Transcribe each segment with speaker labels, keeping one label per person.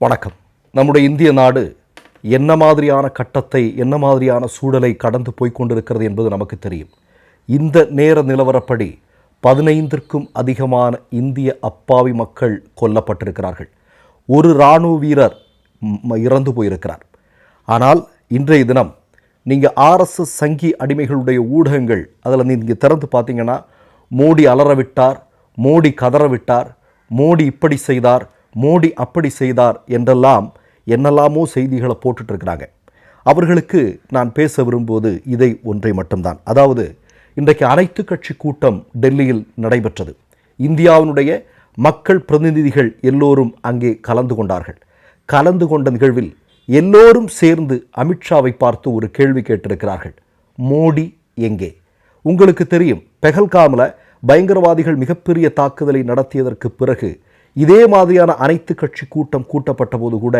Speaker 1: வணக்கம். நம்முடைய இந்திய நாடு என்ன மாதிரியான கட்டத்தை என்ன மாதிரியான சூழலை கடந்து போய் கொண்டிருக்கிறது என்பது நமக்கு தெரியும். இந்த நேர நிலவரப்படி பதினைந்திற்கும் அதிகமான இந்திய அப்பாவி மக்கள் கொல்லப்பட்டிருக்கிறார்கள். ஒரு இராணுவ வீரர் இறந்து போயிருக்கிறார். ஆனால் இன்றைய தினம் நீங்கள் ஆர்எஸ்எஸ் சங்கி அடிமைகளுடைய ஊடகங்கள் அதில் நீங்கள் திறந்து பார்த்தீங்கன்னா மோடி அலற விட்டார் மோடி கதற விட்டார் மோடி இப்படி செய்தார் மோடி அப்படி செய்தார் என்றெல்லாம் என்னெல்லாமோ செய்திகளை போட்டுட்டு இருக்கிறாங்க அவர்களுக்கு நான் பேச விரும்புவது இதை ஒன்றை மட்டும்தான். அதாவது இன்றைக்கு அனைத்து கட்சி கூட்டம் டெல்லியில் நடைபெற்றது. இந்தியாவினுடைய மக்கள் பிரதிநிதிகள் எல்லோரும் அங்கே கலந்து கொண்டார்கள். கலந்து கொண்ட நிகழ்வில் எல்லோரும் சேர்ந்து அமித்ஷாவை பார்த்து ஒரு கேள்வி கேட்டிருக்கிறார்கள். மோடி எங்கே? உங்களுக்கு தெரியும் பெஹல்காமில் பயங்கரவாதிகள் மிகப்பெரிய தாக்குதலை நடத்தியதற்கு பிறகு இதே மாதிரியான அனைத்து கட்சி கூட்டம் கூட்டப்பட்ட போது கூட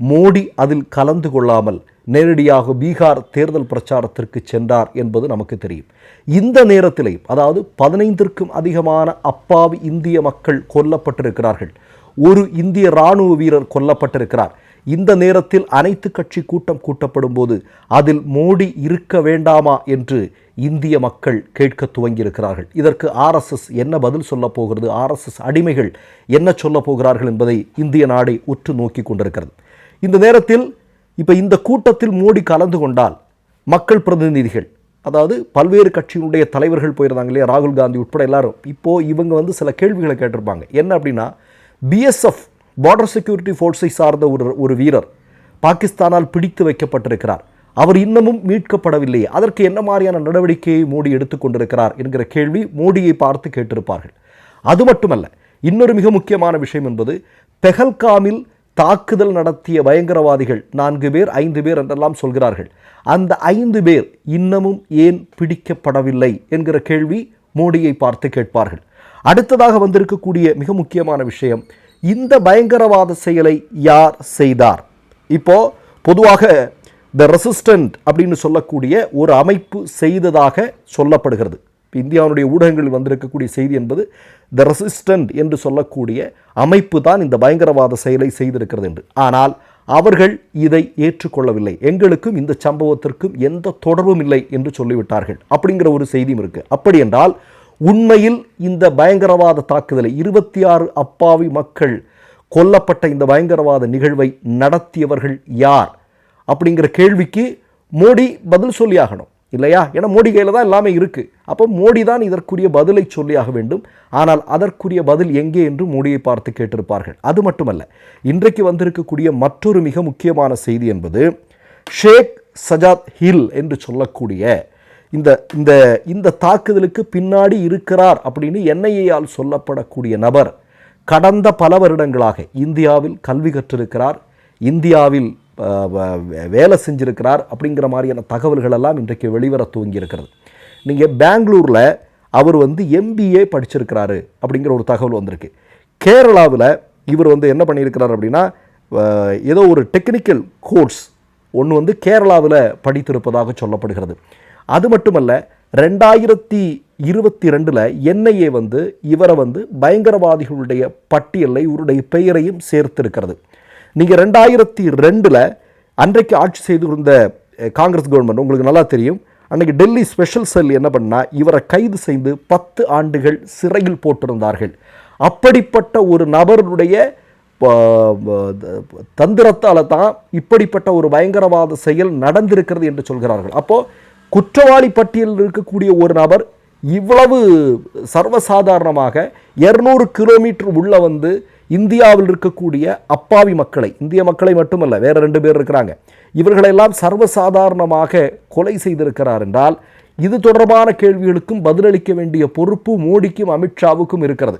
Speaker 1: மோடி அதில் கலந்து கொள்ளாமல் நேரடியாக பீகார் தேர்தல் பிரச்சாரத்திற்கு சென்றார் என்பது நமக்கு தெரியும். இந்த நேரத்திலேயும் அதாவது பதினைந்திற்கும் அதிகமான அப்பாவி இந்திய மக்கள் கொல்லப்பட்டிருக்கிறார்கள். ஒரு இந்திய இராணுவ வீரர் கொல்லப்பட்டிருக்கிறார். இந்த நேரத்தில் அனைத்து கட்சி கூட்டம் கூட்டப்படும் போது அதில் மோடி இருக்க வேண்டாமா என்று இந்திய மக்கள் கேட்க துவங்கியிருக்கிறார்கள். இதற்கு ஆர்எஸ்எஸ் என்ன பதில் சொல்லப் போகிறது? ஆர்எஸ்எஸ் அடிமைகள் என்ன சொல்லப் போகிறார்கள் என்பதை இந்திய நாடை உற்று நோக்கி கொண்டிருக்கிறது. இந்த நேரத்தில் இப்போ இந்த கூட்டத்தில் மோடி கலந்து கொண்டால் மக்கள் பிரதிநிதிகள் அதாவது பல்வேறு கட்சியினுடைய தலைவர்கள் போயிருந்தாங்க இல்லையா? ராகுல் காந்தி உட்பட எல்லாரும். இப்போ இவங்க வந்து சில கேள்விகளை கேட்டிருப்பாங்க. என்ன அப்படின்னா பிஎஸ்எஃப் பார்டர் செக்யூரிட்டி ஃபோர்ஸை சார்ந்த ஒரு ஒரு வீரர் பாகிஸ்தானால் பிடித்து வைக்கப்பட்டிருக்கிறார். அவர் இன்னமும் மீட்கப்படவில்லையே அதற்கு என்ன மாதிரியான நடவடிக்கையை மோடி எடுத்துக்கொண்டிருக்கிறார் என்கிற கேள்வி மோடியை பார்த்து கேட்டிருப்பார்கள். அது மட்டுமல்ல இன்னொரு மிக முக்கியமான விஷயம் என்பது பெஹல்காமில் தாக்குதல் நடத்திய பயங்கரவாதிகள் நான்கு பேர் ஐந்து பேர் என்றெல்லாம் சொல்கிறார்கள். அந்த ஐந்து பேர் இன்னமும் ஏன் பிடிக்கப்படவில்லை என்கிற கேள்வி மோடியை பார்த்து கேட்பார்கள். அடுத்ததாக வந்திருக்கக்கூடிய மிக முக்கியமான விஷயம் இந்த பயங்கரவாத செயலை யார் செய்தார்? இப்போ பொதுவாக த ரெசிஸ்டன்ட் அப்படின்னு சொல்லக்கூடிய ஒரு அமைப்பு செய்ததாக சொல்லப்படுகிறது. இந்தியாவுடைய ஊடகங்களில் வந்திருக்கக்கூடிய செய்தி என்பது த ரெசிஸ்டன்ட் என்று சொல்லக்கூடிய அமைப்பு தான் இந்த பயங்கரவாத செயலை செய்திருக்கிறது என்று. ஆனால் அவர்கள் இதை ஏற்றுக்கொள்ளவில்லை. எங்களுக்கும் இந்த சம்பவத்திற்கும் எந்த தொடர்பும் இல்லை என்று சொல்லிவிட்டார்கள். அப்படிங்கிற ஒரு செய்தியும் இருக்குது அப்படி என்றால் உண்மையில் இந்த பயங்கரவாத தாக்குதலை இருபத்தி ஆறு அப்பாவி மக்கள் கொல்லப்பட்ட இந்த பயங்கரவாத நிகழ்வை நடத்தியவர்கள் யார்? அப்படிங்கிற கேள்விக்கு மோடி பதில் சொல்லியாகணும். இல்லையா? ஏன்னா மோடி கையில் தான் எல்லாமே இருக்குது அப்போ மோடி தான் இதற்குரிய பதிலை சொல்லியாக வேண்டும். ஆனால் அதற்குரிய பதில் எங்கே என்று மோடியை பார்த்து கேட்டிருப்பார்கள். அது மட்டுமல்ல இன்றைக்கு வந்திருக்கக்கூடிய மற்றொரு மிக முக்கியமான செய்தி என்பது ஷேக் சஜாத் ஹில் என்று சொல்லக்கூடிய இந்த இந்த இந்த தாக்குதலுக்கு பின்னாடி இருக்கிறார் அப்படின்னு என்ஐஏயால் சொல்லப்படக்கூடிய நபர் கடந்த பல வருடங்களாக இந்தியாவில் கல்வி கற்றிருக்கிறார் இந்தியாவில் வேலை செஞ்சிருக்கிறார் அப்படிங்கிற மாதிரியான தகவல்கள் எல்லாம் இன்றைக்கு வெளிவர துவங்கி இருக்கிறது நீங்கள் பெங்களூரில் அவர் வந்து எம்பிஏ படிச்சிருக்கிறாரு அப்படிங்கிற ஒரு தகவல் வந்திருக்கு. கேரளாவில் இவர் வந்து என்ன பண்ணியிருக்கிறார் அப்படின்னா ஏதோ ஒரு டெக்னிக்கல் கோர்ஸ் ஒன்று வந்து கேரளாவில் படித்திருப்பதாக சொல்லப்படுகிறது. அது மட்டுமல்ல ரெண்டாயிரத்தி இருபத்தி ரெண்டில் என்ஐஏ வந்து இவரை வந்து பயங்கரவாதிகளுடைய பட்டியலில் இவருடைய பெயரையும் சேர்த்திருக்கிறது. நீங்கள் ரெண்டாயிரத்தி ரெண்டில் அன்றைக்கு ஆட்சி செய்து இருந்த காங்கிரஸ் கவர்மெண்ட் உங்களுக்கு நல்லா தெரியும் அன்னைக்கு டெல்லி ஸ்பெஷல் செல் என்ன பண்ணா இவரை கைது செய்து பத்து ஆண்டுகள் சிறையில் போட்டிருந்தார்கள். அப்படிப்பட்ட ஒரு நபருடைய தந்திரத்தால் தான் இப்படிப்பட்ட ஒரு பயங்கரவாத செயல் நடந்திருக்கிறது என்று சொல்கிறார்கள். அப்போ குற்றவாளி பட்டியலில் இருக்கக்கூடிய ஒரு நபர் இவ்வளவு சர்வசாதாரணமாக இருநூறு கிலோமீட்டர் உள்ள வந்து இந்தியாவில் இருக்கக்கூடிய அப்பாவி மக்களை இந்திய மக்களை மட்டுமல்ல வேற ரெண்டு பேர் இருக்கிறாங்க. இவர்களெல்லாம் சர்வசாதாரணமாக கொலை செய்திருக்கிறார் என்றால் இது தொடர்பான கேள்விகளுக்கும் பதிலளிக்க வேண்டிய பொறுப்பு மோடிக்கும் அமித்ஷாவுக்கும் இருக்கிறது.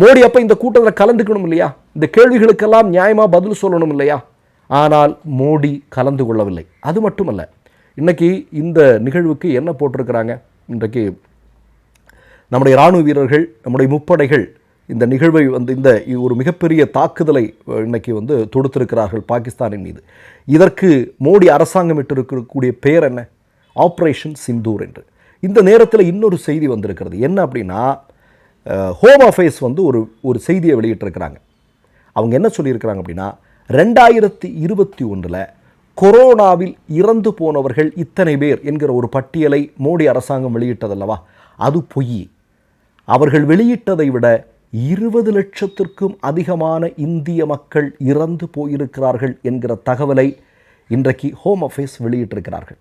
Speaker 1: மோடி அப்போ இந்த கூட்டத்தில் கலந்துக்கணும் இல்லையா? இந்த கேள்விகளுக்கெல்லாம் நியாயமாக பதில் சொல்லணும் இல்லையா? ஆனால் மோடி கலந்து கொள்ளவில்லை. அது மட்டுமல்ல இன்னைக்கு இந்த நிகழ்வுக்கு என்ன போட்டிருக்கிறாங்க? இன்றைக்கு நம்முடைய இராணுவ வீரர்கள் நம்முடைய முப்படைகள் இந்த நிகழ்வை வந்து இந்த ஒரு மிகப்பெரிய தாக்குதலை இன்னைக்கு வந்து தொடுத்திருக்கிறார்கள் பாகிஸ்தானின் மீது. இதற்கு மோடி அரசாங்கம் இட்டிருக்கக்கூடிய பெயர் என்ன? ஆப்ரேஷன் சிந்தூர் என்று. இந்த நேரத்தில் இன்னொரு செய்தி வந்திருக்கிறது. என்ன அப்படின்னா ஹோம் அஃபேர்ஸ் வந்து ஒரு ஒரு செய்தியை வெளியிட்டிருக்கிறாங்க. அவங்க என்ன சொல்லியிருக்கிறாங்க அப்படின்னா ரெண்டாயிரத்தி இருபத்தி ஒன்றில் கொரோனாவில் இறந்து போனவர்கள் இத்தனை பேர் என்கிற ஒரு பட்டியலை மோடி அரசாங்கம் வெளியிட்டதல்லவா? அது பொய். அவர்கள் வெளியிட்டதை விட இருபது லட்சத்திற்கும் அதிகமான இந்திய மக்கள் இறந்து போயிருக்கிறார்கள் என்கிற தகவலை இன்றைக்கு ஹோம் அஃபேர்ஸ் வெளியிட்டிருக்கிறார்கள்.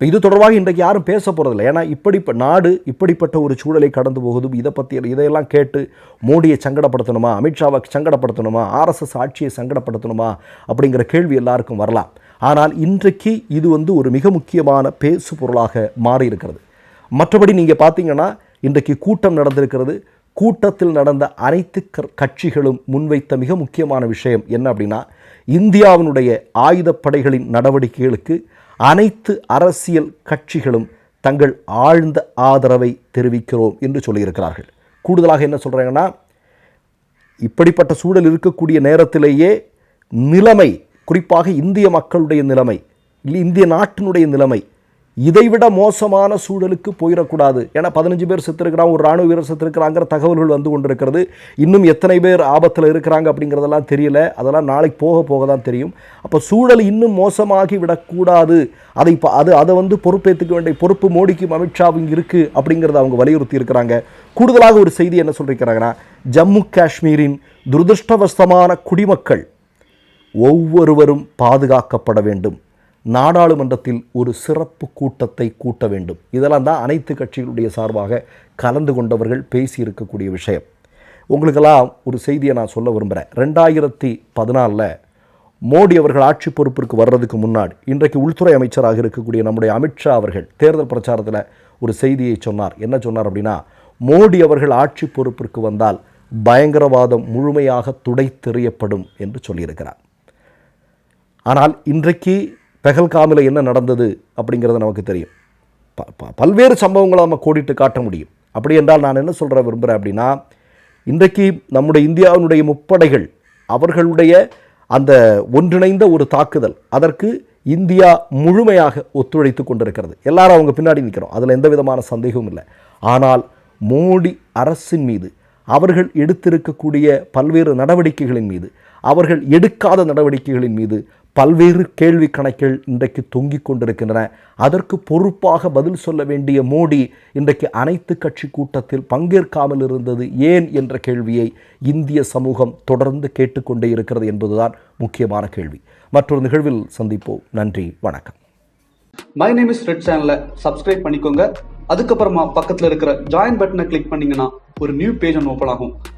Speaker 1: இப்போ இது தொடர்பாக இன்றைக்கு யாரும் பேச போகிறதில்ல ஏன்னா இப்படி நாடு இப்படிப்பட்ட ஒரு சூழலை கடந்து போகுதும் இதை பற்றி இதையெல்லாம் கேட்டு மோடியை சங்கடப்படுத்தணுமா அமித்ஷாவை சங்கடப்படுத்தணுமா ஆர்எஸ்எஸ் ஆட்சியை சங்கடப்படுத்தணுமா அப்படிங்கிற கேள்வி எல்லாருக்கும் வரலாம். ஆனால் இன்றைக்கு இது வந்து ஒரு மிக முக்கியமான பேசு பொருளாக மாறி இருக்கிறது மற்றபடி நீங்கள் பார்த்தீங்கன்னா இன்றைக்கு கூட்டம் நடந்திருக்கிறது. கூட்டத்தில் நடந்த அனைத்து க- கட்சிகளும் முன்வைத்த மிக முக்கியமான விஷயம் என்ன அப்படின்னா இந்தியாவினுடைய ஆயுதப்படைகளின் நடவடிக்கைகளுக்கு அனைத்து அரசியல் கட்சிகளும் தங்கள் ஆழ்ந்த ஆதரவை தெரிவிக்கிறோம் என்று சொல்லியிருக்கிறார்கள். கூடுதலாக என்ன சொல்கிறாங்கன்னா இப்படிப்பட்ட சூழல் இருக்கக்கூடிய நேரத்திலேயே நிலைமை குறிப்பாக இந்திய மக்களுடைய நிலைமை இல்லை இந்திய நாட்டினுடைய நிலைமை இதைவிட மோசமான சூழலுக்கு போயிடக்கூடாது. ஏன்னா பதினஞ்சு பேர் செத்துருக்கிறான் ஒரு ராணுவ வீரர் செத்துருக்கிறாங்கிற தகவல்கள் வந்து கொண்டிருக்கிறது. இன்னும் எத்தனை பேர் ஆபத்தில் இருக்கிறாங்க அப்படிங்கிறதெல்லாம் தெரியல. அதெல்லாம் நாளைக்கு போக போக தான் தெரியும். அப்போ சூழல் இன்னும் மோசமாகி விடக்கூடாது. அதை அது அதை வந்து பொறுப்பேற்றுக்க வேண்டிய பொறுப்பு மோடிக்கும் அமித்ஷாவும் இருக்குது அப்படிங்கிறத அவங்க வலியுறுத்தி இருக்கிறாங்க. கூடுதலாக ஒரு செய்தி என்ன சொல்லியிருக்கிறாங்கன்னா ஜம்மு காஷ்மீரின் துரதிருஷ்டவசமான குடிமக்கள் ஒவ்வொருவரும் பாதுகாக்கப்பட வேண்டும். நாடாளுமன்றத்தில் ஒரு சிறப்பு கூட்டத்தை கூட்ட வேண்டும். இதெல்லாம் தான் அனைத்து கட்சிகளுடைய சார்பாக கலந்து கொண்டவர்கள் பேசியிருக்கக்கூடிய விஷயம். உங்களுக்கெல்லாம் ஒரு செய்தியை நான் சொல்ல விரும்புகிறேன் ரெண்டாயிரத்தி பதினாலில் மோடி அவர்கள் ஆட்சி பொறுப்பிற்கு வர்றதுக்கு முன்னாடி இன்றைக்கு உள்துறை அமைச்சராக இருக்கக்கூடிய நம்முடைய அமித்ஷா அவர்கள் தேர்தல் பிரச்சாரத்தில் ஒரு செய்தியை சொன்னார். என்ன சொன்னார் அப்படின்னா மோடி அவர்கள் ஆட்சி பொறுப்பிற்கு வந்தால் பயங்கரவாதம் முழுமையாக துடைத்தெறியப்படும் என்று சொல்லியிருக்கிறார். ஆனால் இன்றைக்கு பெஹல்காமில் என்ன நடந்தது அப்படிங்கிறது நமக்கு தெரியும். ப- ப- பல்வேறு சம்பவங்களை நம்ம கோடிட்டு காட்ட முடியும். அப்படி என்றால் நான் என்ன சொல்கிற விரும்புகிறேன் அப்படின்னா இன்றைக்கு நம்முடைய இந்தியாவினுடைய முப்படைகள் அவர்களுடைய அந்த ஒன்றிணைந்த ஒரு தாக்குதல் அதற்கு இந்தியா முழுமையாக ஒத்துழைத்து கொண்டிருக்கிறது. எல்லாரும் அவங்க பின்னாடி நிற்கிறோம் அதில் எந்த விதமான சந்தேகமும் இல்லை. ஆனால் மோடி அரசின் மீது அவர்கள் எடுத்திருக்கக்கூடிய பல்வேறு நடவடிக்கைகளின் மீது அவர்கள் எடுக்காத நடவடிக்கைகளின் மீது பல்வேறு கேள்வி கணக்கில் இன்றைக்கு தொங்கிக் கொண்டிருக்கின்றன. அதற்கு பொறுப்பாக பதில் சொல்ல வேண்டிய மோடி இன்றைக்கு அனைத்து கட்சி கூட்டத்தில் பங்கேற்காமல் இருந்தது ஏன் என்ற கேள்வியை இந்திய சமூகம் தொடர்ந்து கேட்டுக்கொண்டே இருக்கிறது என்பதுதான் முக்கியமான கேள்வி. மற்றொரு நிகழ்வில் சந்திப்போம். நன்றி வணக்கம்.
Speaker 2: மை நேம் இஸ் ரெட் சேனலை சப்ஸ்கிரைப் பண்ணிக்கோங்க. அதுக்கப்புறமா பக்கத்தில் இருக்கிற ஜாயின் பட்டனை கிளிக் பண்ணீங்கன்னா ஒரு நியூ பேஜ் ஒன்று ஓப்பன் ஆகும்.